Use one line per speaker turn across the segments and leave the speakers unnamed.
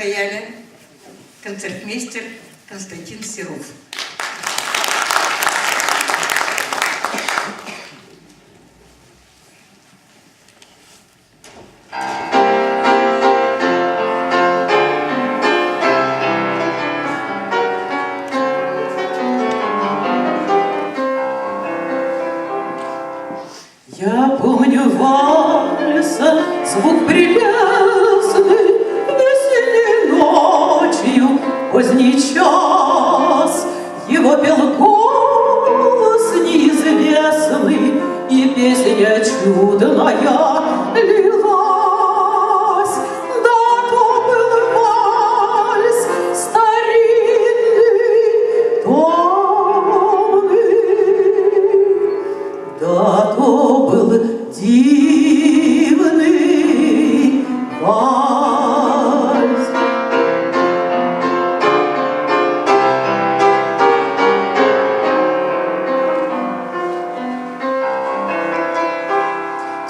рояля концертмейстер Константин Серов.
Я помню вальса, поздний час. Его пел голос неизвестный, И песня чудная лилась. Да, то был вальс старинный, томный, да, то был дивный вальс.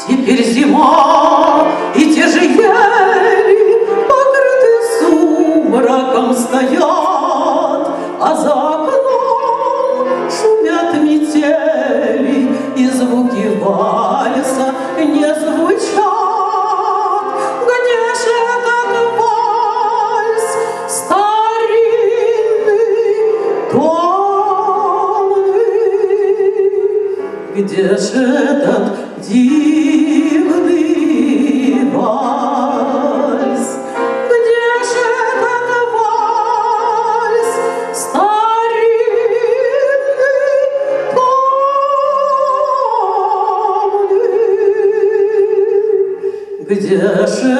Теперь зима, и те же ели, покрыты сумраком стоят, Где же этот дивный вальс? Где же этот вальс старинный, томный? Где же